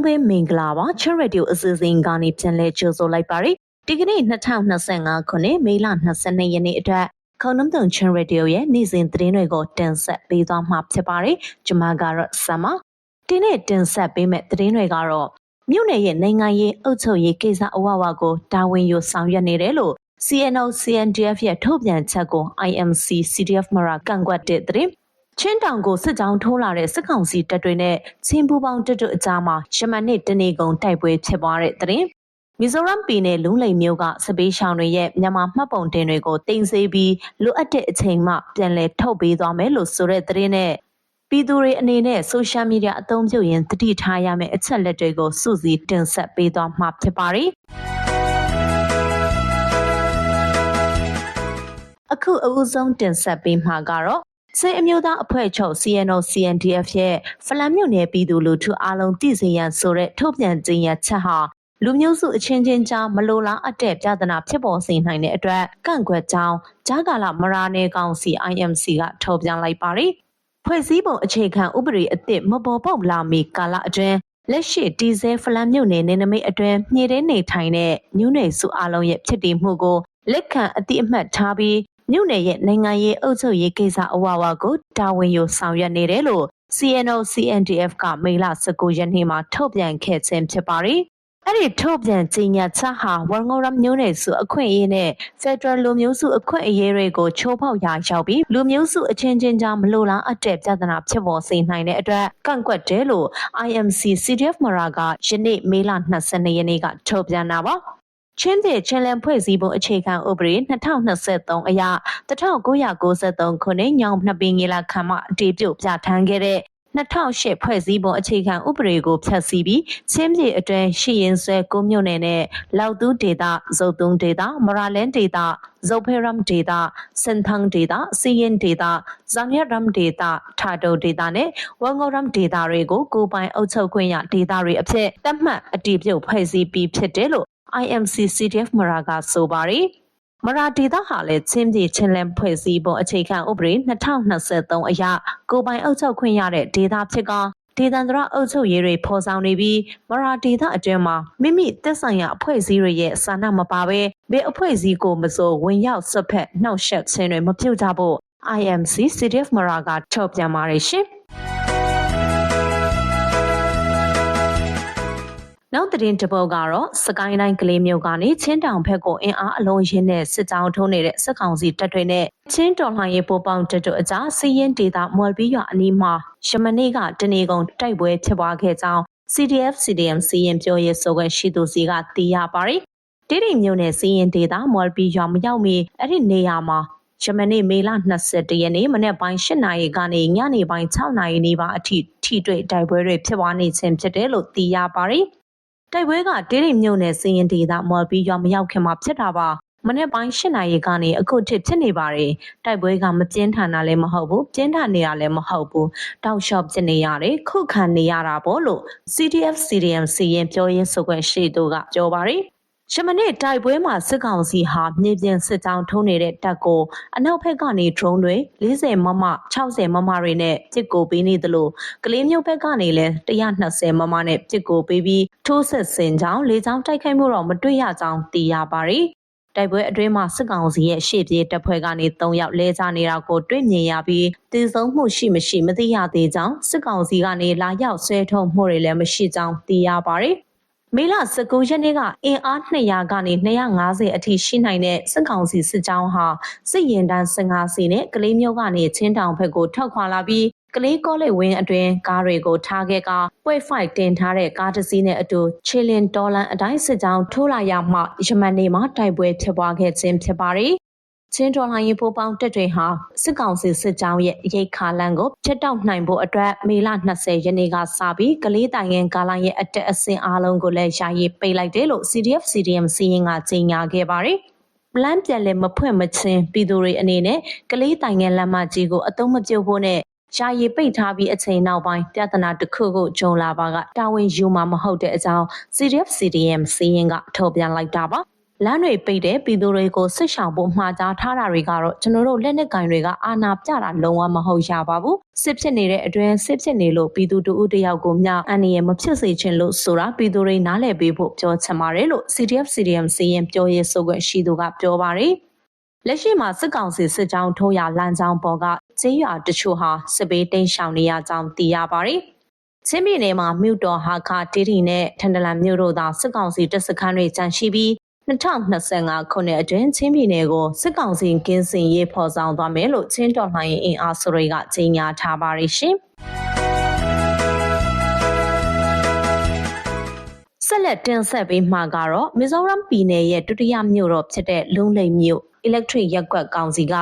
လုံးပဲမင်္ဂလာပါချရဒီယိုအစီအစဉ်ကနေပြန်လဲကြိုဆိုလိုက်ပါရစေဒီကနေ့2025ခုနှစ်မေလ22ရက်နေ့အတွက်ခေါင်းနှုံတုံချရဒီယိုရဲ့နေ့စဉ်သတင်းတွေကိုတင်ဆက်ပေးသွားမှာဖြစ်ပါတယ်ကျွန်မကတော့ဆမ်မဒီနေ့တင်ဆက်ပေးမယ့်သတင်းတွေကတော့မြို့နယ်ရဲ့နိုင်ငံရေးအုပ်ချုပ်ရေးကိစ္စအဝဝကိုတာဝန်ယူဆောင်ရွက်နေတယ်လို့ CNO CNDF ရဲ့ထုတ်ပြန်ချက်ကို IMC CDF မရာကန့်ကွက်တဲ့သတင်း ချင်းတောင်ကိုစစ်ကြောင်းထိုးလာတဲ့စစ်ကောင်စီတပ်တွေနဲ့ချင်းပူပေါင်းတပ်တို့အကြားမှာရှမနစ်တနေကုန်တိုက်ပွဲဖြစ်ပွားတဲ့တဲ့မီဇိုရမ်ပြည်နယ်လူးလိမ်မြို့ကစပေးရှောင်းတွေရဲ့မြန်မာမှတ်ပုံတင်တွေကိုတင်ဆေးပြီးလိုအပ်တဲ့အချိန်မှပြန်လည်ထုတ်ပေးသွားမယ်လို့ဆိုတဲ့သတင်းနဲ့ပြည်သူတွေအနေနဲ့ဆိုရှယ်မီဒီယာအသုံးပြုရင်တတိထားရမယ့်အချက်လက်တွေကိုစုစည်းတင်ဆက်ပေးသွားမှာဖြစ်ပါတယ်။အခုအဦးဆုံးတင်ဆက်ပေးမှာကတော့ စေအမျိုးသားအဖွဲ့ချုပ် CNO CNDF ရဲ့ဖလန်မြို့နယ်ပြည်သူလူထုအားလုံးတည်စေရန်ဆိုတဲ့ထုတ်ပြန်ကြေညာချက်ဟာလူမျိုးစုအချင်းချင်းကြားမလိုလားအပ်တဲ့ပြဿနာဖြစ်ပေါ်စေနိုင်တဲ့အတွက်ကန့်ကွက်ကြောင်းဂျာကာလာမရာနယ်ကောင်စီ IMC ကထုတ်ပြန်လိုက်ပါတယ်။ဖွဲ့စည်းပုံအခြေခံဥပဒေအသစ်မပေါ်ပေါက်လာမီကာလအတွင်းလက်ရှိဒီဇယ်ဖလန်မြို့နယ်နေနမိတ်အတွင်းမြေတဲနေထိုင်တဲ့ညူးနယ်စုအလုံးရဲ့ဖြစ်တည်မှုကိုလက်ခံအတိအမှတ်ထားပြီး မြို့နယ်ရဲ့နိုင်ငံရေးအုပ်ချုပ်ရေးကိစ္စအဝဝကိုတာဝန်ယူဆောင်ရွက်နေတယ်လို့ CNO CNDF ကမေလ19ရက်နေ့မှာထုတ်ပြန်ခဲ့ခြင်းဖြစ်ပါတယ်။အဲ့ဒီထုတ်ပြန်ကြေညာချက်ဟာဝမ်ငိုရမ်မျိုးနယ်စုအခွင့်အရေးနဲ့ Federal လူမျိုးစုအခွင့်အရေးတွေကိုချိုးဖောက်ရာရောက်ပြီးလူမျိုးစုအချင်းချင်းကြားမလိုလားအပ်တဲ့ပြဿနာဖြစ်ပေါ်စေနိုင်တဲ့အတွက်ကန့်ကွက်တယ်လို့ IMC CDF မရာကယနေ့မေလ22ရက်နေ့ကထုတ်ပြန်တာပါ။ ချင်းပြည်ချင်းလန်ဖွဲ့စည်းပုံအခြေခံဥပဒေ2023အရ1993ခုနှစ်ညောင်နှစ်ပင်ငေလာခံမှအတည်ပြုပြဋ္ဌာန်းခဲ့တဲ့2008ဖွဲ့စည်းပုံအခြေခံဥပဒေကိုဖျက်ဆီးပြီးချင်းပြည်အတွင်းရှိရင်ဆွဲကိုမြို့နယ်နဲ့လောက်တူးဒေတာဇုတ်တုံဒေတာမရာလန်ဒေတာဇုတ်ဖေရမ်ဒေတာစန်ထန်းဒေတာစီရင်ဒေတာဇန်ရရမ်ဒေတာထာတိုဒေတာနဲ့ဝမ်ငေါရမ်ဒေတာတွေကိုကိုပိုင်အုပ်ချုပ်ခွင့်ရဒေတာတွေအဖြစ်သတ်မှတ်အတည်ပြုဖွဲ့စည်းပြီးဖြစ်တယ်လို့ IMC CDF မရာကဆိုပါတယ်မရာဒေတာဟာလည်းချင်းပြည်ချင်းလန်ဖွဲ့စည်းပုံအခြေခံဥပဒေ2023အရကိုပိုင်အုပ်ချုပ်ခွင့်ရတဲ့ဒေတာဖြစ်ကဒေသန္တရအုပ်ချုပ်ရေးတွေဖော်ဆောင်နေပြီးမရာဒေတာအတွင်းမှာမိမိသက်ဆိုင်ရာအဖွဲ့အစည်းတွေရဲ့စာနာမပါဘဲဘယ်အဖွဲ့အစည်းကိုမဆိုဝင်ရောက်ဆွတ်ဖက်နှောက်ယှက်ခြင်းတွေမပြုတ်ကြဖို့ IMC CDF မရာကထုတ်ပြန်ပါတယ်ရှင်။ နောက်သတင်းတစ်ပုဒ်ကတော့စကိုင်းတိုင်းကလေးမြို့ကနေချင်းတောင်ဘက်ကိုအင်အားအလုံးရင်းနဲ့စစ်ကြောင်းထိုးနေတဲ့စစ်ကောင်စီတပ်တွေနဲ့ချင်းတော်လှန်ရေးပိုးပေါင်းတပ်တို့အကြားစီးရင်ဒေတာမော်လ်ဘီရွာအနီးမှာယမနေ့ကတနေကုန်တိုက်ပွဲဖြစ်ပွားခဲ့ကြောင်း CDF CDM စီရင်ပြောရေးဆိုခွင့်ရှိသူစီကသိရပါတယ်။တိတိမြို့နယ်စီရင်ဒေတာမော်လ်ဘီရွာမရောက်မီအဲ့ဒီနေရာမှာယမနေ့မေလ22ရက်နေ့မနေ့ပိုင်း8နာရီကနေညနေပိုင်း6နာရီနေပါအထိထိတွေ့တိုက်ပွဲတွေဖြစ်ပွားနေခြင်းဖြစ်တယ်လို့သိရပါတယ်။ တိုက်ပွဲကတေးရိမ်မြို့နယ်စည်ရင်ဒေသမော်ဘီရွာမရောက်ခင်မှာဖြစ်တာပါမနေ့ပိုင်း၈နာရီကနေအခုထိဖြစ်နေပါတယ်တိုက်ပွဲကမပြင်းထန်တာလည်းမဟုတ်ဘူးပြင်းထန်နေတာလည်းမဟုတ်ဘူးတောက်လျှော့ဖြစ်နေရတယ်ခုခံနေရတာပေါ့လို့ CDF CDM စီရင်ပြောရင်းဆိုခွင့်ရှိသူကပြောပါတယ် ရှမနစ်တိုက်ပွဲမှာစစ်ကောင်စီဟာမြေပြင်စစ်ကြောင်းထုံးနေတဲ့တပ်ကိုအနောက်ဘက်ကနေ drone တွေ40မမ60မမတွေနဲ့ပစ်ကိုပေးနေသလိုကလေးမျိုးဘက်ကနေလည်း120မမနဲ့ပစ်ကိုပေးပြီးထိုးဆက်စင်ကြောင်းလေကြောင်းတိုက်ခိုက်မှုတော့မတွေ့ရကြောင်းသိရပါတယ်။တိုက်ပွဲအတွင်းမှာစစ်ကောင်စီရဲ့ရှေ့ပြေးတပ်ဖွဲ့ကနေ3ယောက်လဲကျနေတာကိုတွေ့မြင်ရပြီးတည်ဆုံးမှုရှိမရှိမသိရသေးကြောင်းစစ်ကောင်စီကနေလာရောက်ဆွဲထုတ်မှုတွေလည်းမရှိကြောင်းသိရပါတယ်။ မေလ19ရက်နေ့ကအင်အား200ကနေ250အထိရှိနိုင်တဲ့စစ်ကောင်စီစစ်ကြောင်းဟာစစ်ရင်တန်း15စီနဲ့ကလေးမျိုးကနေချင်းတောင်ဘက်ကိုထောက်ခွာလာပြီးကလေးကောလိပ်ဝင်းအတွင်းကားတွေကိုထားခဲ့ကပွိတ်ဖိုက်တင်ထားတဲ့ကားတစ်စီးနဲ့အတူချီလင်တော်လန်အတိုင်းစစ်ကြောင်းထိုးလာရမှယမန်နေမှာတိုက်ပွဲဖြစ်ပွားခဲ့ခြင်းဖြစ်ပါတယ် ချင်းတော်လှန်ရေးပိုးပေါင်းတက်တွေဟာစစ်ကောင်စီစစ်ကြောင်းရဲ့ရိတ်ခါလန်ကိုဖျက်တောက်နိုင်ဖို့အတွက်မေလ20ရက်နေ့ကစပြီးကလေးတိုင်ရင်ကာလိုင်းရဲ့အတက်အဆင့်အားလုံးကိုလည်းယာယီပိတ်လိုက်တယ်လို့ CDF CDM စီရင်ကကြေညာခဲ့ပါတယ်။ပလန်ပြန်လည်းမဖွင့်မချင်းပြည်သူတွေအနေနဲ့ကလေးတိုင်ငယ်လမ်းမကြီးကိုအသုံးမပြုဖို့နဲ့ရှားရည်ပိတ်ထားပြီးအချိန်နောက်ပိုင်းပြဿနာတစ်ခုကိုဂျုံလာပါကတာဝန်ယူမှာမဟုတ်တဲ့အကြောင်း CDF CDM စီရင်ကထုတ်ပြန်လိုက်တာပါ လမ်းတွေပိတ်တဲ့ပြည်သူတွေကိုစစ်ဆောင်ဖို့မှာကြားထားတာတွေကတော့ကျွန်တော်တို့လက်နက်ကင်တွေကအာဏာပြတာလုံးဝမဟုတ်ရပါဘူးစစ်ဖြစ်နေတဲ့အတွင်းစစ်ဖြစ်နေလို့ပြည်သူတဦးတယောက်ကိုမျှအန္တရာယ်မဖြစ်စေချင်လို့ဆိုတာပြည်သူတွေနားလည်ပေးဖို့ပြောချင်ပါတယ်လို့ CDF CDM စီရင်ပြောရေးဆိုခွင့်ရှိသူကပြောပါတယ်လက်ရှိမှာစစ်ကောင်စီစစ်ကြောင်းထိုးရလမ်းကြောင်းပေါ်ကကျေးရွာတချို့ဟာစစ်ပေးတိမ်းရှောင်နေရကြောင်းသိရပါတယ်။ချင်းပြည်နယ်မှာမြို့တော်ဟာခတီတီနဲ့ထန်တလန်မြို့တို့သာစစ်ကောင်စီတပ်စခန်းတွေကြန့်ရှိပြီး 2025ခုနှစ်အတွင်းချင်းပြည်နယ်ကိုစစ်ကောင်စီကင်းစင်ရေးဖော်ဆောင်သွားမယ်လို့ချင်းတော်လှန်ရေးအင်အားစုတွေကကြေညာထားပါတယ်ရှင်။ဆက်လက်တင်ဆက်ပေးမှာကတော့မီဇိုရမ်ပြည်နယ်ရဲ့ဒုတိယမြို့တော်ဖြစ်တဲ့လုံလိမ်မြို့ electric ရက်ကွက်ကောင်စီက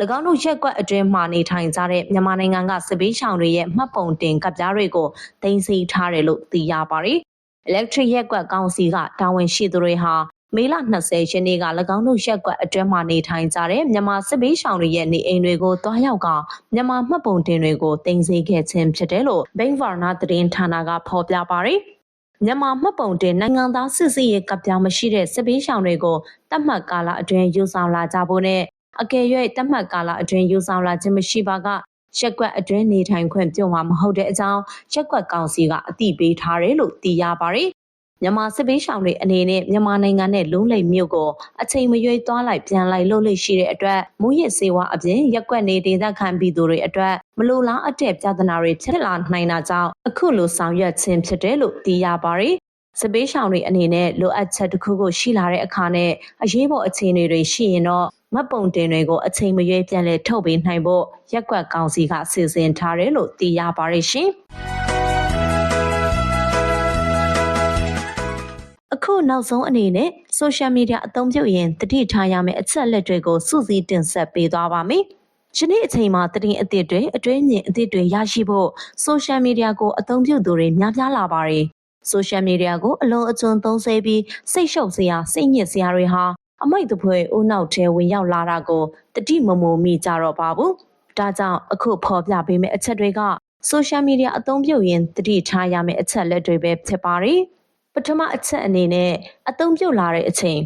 ၎င်းတို့ရက်ကွက်အတွင်းမှာနေထိုင်ကြတဲ့မြန်မာနိုင်ငံကစစ်ပေးဆောင်တွေရဲ့မှတ်ပုံတင်ကပ်ပြားတွေကိုတင်စီထားတယ်လို့သိရပါတယ်။ electric ရက်ကွက်ကောင်စီကတာဝန်ရှိသူတွေဟာ မေလ20ရက်နေ့က၎င်းတို့ရက်ကွက်အတွင်းမှာနေထိုင်ကြတဲ့မြန်မာစစ်ပေးဆောင်တွေရဲ့နေအိမ်တွေကိုတွားရောက်ကမြန်မာမှတ်ပုံတင်တွေကိုတင်စီခဲ့ခြင်းဖြစ်တယ်လို့ဘိန်းဗာနာသတင်းဌာနကဖော်ပြပါတယ်။မြန်မာမှတ်ပုံတင်နိုင်ငံသားစစ်စစ်ရေးကပ်ပြောင်းမရှိတဲ့စစ်ပေးဆောင်တွေကိုတတ်မှတ်ကာလအတွင်းယူဆောင်လာကြဖို့နဲ့အကယ်၍တတ်မှတ်ကာလအတွင်းယူဆောင်လာခြင်းမရှိပါကရက်ကွက်အတွင်းနေထိုင်ခွင့်ပြုမှာမဟုတ်တဲ့အကြောင်းရက်ကွက်ကောင်စီကအသိပေးထားတယ်လို့သိရပါတယ်။ မြန်မာစစ်ပေးဆောင်တွေအနေနဲ့မြန်မာနိုင်ငံနဲ့လုံးလိမ်မြို့ကိုအချိန်မရွေးသွားလိုက်ပြန်လိုက်လုပ်လို့ရှိတဲ့အတွက်မူရစ်စေဝါအပြင်ရက်ကွက်နေဒေသခံပြည်သူတွေအတွက်မလိုလားအပ်တဲ့ပြဿနာတွေဖြစ်လာနိုင်တာကြောင့်အခုလိုဆောင်ရွက်ခြင်းဖြစ်တယ်လို့သိရပါတယ်။စပေးရှောင်တွေအနေနဲ့လိုအပ်ချက်တစ်ခုခုရှိလာတဲ့အခါနဲ့အရေးပေါ်အခြေအနေတွေရှိရင်တော့မှတ်ပုံတင်တွေကိုအချိန်မရွေးပြန်လည်ထုတ်ပေးနိုင်ဖို့ရက်ကွက်ကောင်စီကစီစဉ်ထားတယ်လို့သိရပါတယ်ရှင်။ အခုနောက်ဆုံးအနေနဲ့ social media အသုံးပြုရင်တတိထားရမယ့်အချက်လက်တွေကိုစုစည်းတင်ဆက်ပေးသွားပါမယ်။ယနေ့အချိန်မှာတရင်အသစ်တွေအတွင်းမြင်အသစ်တွေရရှိဖို့ social media ကိုအသုံးပြုသူတွေများပြားလာပါတယ်။ social media ကိုအလုံးအကျွန်းသုံးဆဲပြီးစိတ်ရှုပ်စရာစိတ်ညစ်စရာတွေဟာအမိတ်တပွဲဦးနောက်ထဲဝင်ရောက်လာတာကိုတတိမမိုမိကြတော့ပါဘူး။ဒါကြောင့်အခုဖော်ပြပေးမယ့်အချက်တွေက social media အသုံးပြုရင်တတိထားရမယ့်အချက်လက်တွေပဲဖြစ်ပါတယ်။ပ ထမအချက်အနေနဲ့အသုံးပြုလာတဲ့အချိန်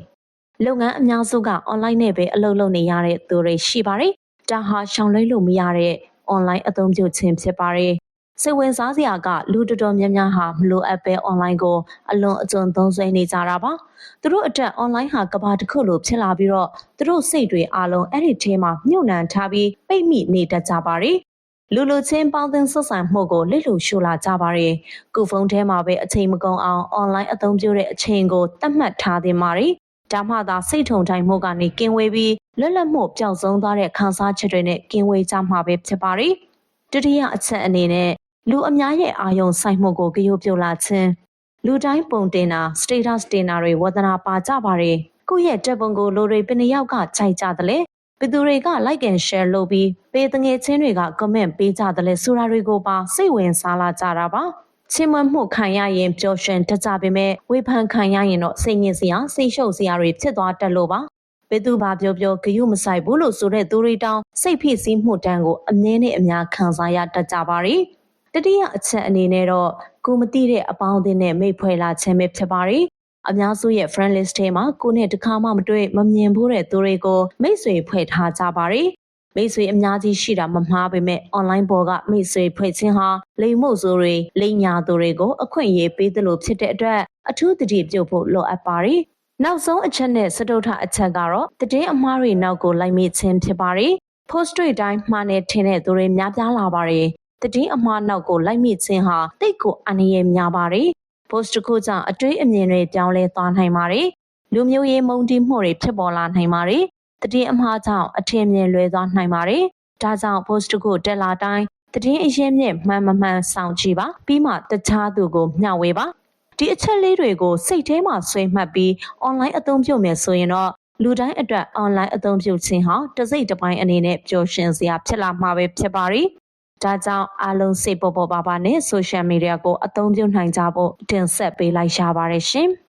လုပ်ငန်းအများစုက online နဲ့ပဲအလုပ်လုပ်နေရတဲ့သူတွေရှိပါတယ်။ဒါဟာရှောင်လွှဲလို့မရတဲ့ online အသုံးပြုခြင်းဖြစ်ပါတယ်စိတ်ဝင်စားစရာကလူတော်တော်များများဟာမလိုအပ်ပဲ online ကိုအလွန်အကျွံသုံးစွဲနေကြတာပါသူတို့အတွက် online ဟာကဘာတစ်ခုလိုဖြစ်လာပြီးတော့သူတို့စိတ်တွေအလုံးအဲ့ဒီထဲမှာမြုပ်နှံထားပြီးပိတ်မိနေတတ်ကြပါတယ် လူလူချင်းပေါင်းသင်းဆက်ဆံမှုကိုလစ်လူရှို့လာကြပါတယ်။ကုဖုန်းထဲမှာပဲအချိန်မကုန်အောင် online အသုံးပြုတဲ့အချိန်ကိုသတ်မှတ်ထားသင့်ပါတယ်။ဒါမှသာစိတ်ထုံတိုင်းမှုကနေကင်းဝေးပြီးလွတ်လပ်မှုပျောက်ဆုံးသွားတဲ့ခံစားချက်တွေနဲ့ကင်းဝေးကြမှာပဲဖြစ်ပါတယ်။တတိယအချက်အနေနဲ့လူအများရဲ့အာယုံဆိုင်မှုကိုကြိုးပြုတ်လာခြင်းလူတိုင်းပုံတင်တာ status တင်တာတွေဝဒနာပါကြပါတယ်ကိုယ့်ရဲ့တက်ပုံကိုလူတွေဘယ်နှယောက်ကခြိုက်ကြတယ်လဲဘယ်သူတွေက like and share လုပ်ပြီး ပေးတငယ်ချင်းတွေက comment ပေးကြတယ်လဲဆိုတာတွေကိုပါစိတ်ဝင်စားလာကြတာပါချင်းမမှုခံရရင်ပျော်ရွှင်တကြပေမဲ့ဝေဖန်ခံရရင်တော့စိတ်ညစ်စရာစိတ်ရှုပ်စရာတွေဖြစ်သွားတတ်လို့ပါဘယ်သူဘာပြောပြောဂယုမဆိုင်ဘူးလို့ဆိုတဲ့သူတွေတောင်စိတ်ဖိစီးမှုတန်းကိုအမြဲနဲ့အများခံစားရတတ်ကြပါ रे တတိယအချက်အနေနဲ့တော့ကိုမသိတဲ့အပေါင်းအသင်းနဲ့မိတ်ဖွဲ့လာခြင်းပဲဖြစ်ပါတယ်။အများစုရဲ့ friend list ထဲမှာကိုနဲ့တခါမှမတွေ့မမြင်ဘူးတဲ့သူတွေကိုမိတ်ဆွေဖွဲ့ထားကြပါတယ်။ မိတ်ဆွေအများကြီးရှိတာမမှားပေမဲ့ online ပေါ်ကမိတ်ဆွေဖွဲ့ခြင်းဟာလိမ်မှုဆိုတွေလိမ်ညာသူတွေကိုအခွင့်အရေးပေးသလိုဖြစ်တဲ့အတွက်အထူးတတိပြုတ်ဖို့လိုအပ်ပါတယ်။နောက်ဆုံးအချက်နဲ့စတုထအချက်ကတော့တည်င်းအမားတွေနောက်ကိုလိုက်မိခြင်းဖြစ်ပါတယ်။ post တွေတိုင်းမှားနေထင်တဲ့သူတွေများပြားလာပါတယ်တည်င်းအမှားနောက်ကိုလိုက်မိခြင်းဟာတိတ်ကိုအန္တရာယ်များပါတယ်။ post တစ်ခုကြောင့်အတွေးအမြင်တွေပြောင်းလဲသွားနိုင်ပါတယ်။လူမျိုးရေးမုန်းတီးမှုတွေဖြစ်ပေါ်လာနိုင်ပါတယ်။ တည်င်းအမှားကြောင့်အထင်မြင်လွဲသွားနိုင်ပါတယ်။ဒါကြောင့် post တစ်ခုတက်လာတိုင်းတည်င်းအရင်မြင့်မှန်မမှန်ဆောင်ကြည့်ပါပြီးမှတခြားသူကိုမျှဝေပါဒီအချက်လေးတွေကိုစိတ်ထဲမှာဆွဲမှတ်ပြီး online အသုံးပြုမယ်ဆိုရင်တော့လူတိုင်းအတွက် online အသုံးပြုခြင်းဟာတစိမ့်တစ်ပိုင်းအနေနဲ့ပျော်ရွှင်စရာဖြစ်လာမှာပဲဖြစ်ပါ रे ဒါကြောင့်အားလုံးစိတ်ပေါ်ပေါ်ပါပါနဲ့ social media ကိုအသုံးပြုနိုင်ကြဖို့တင်ဆက်ပေးလိုက်ရပါတယ်ရှင်။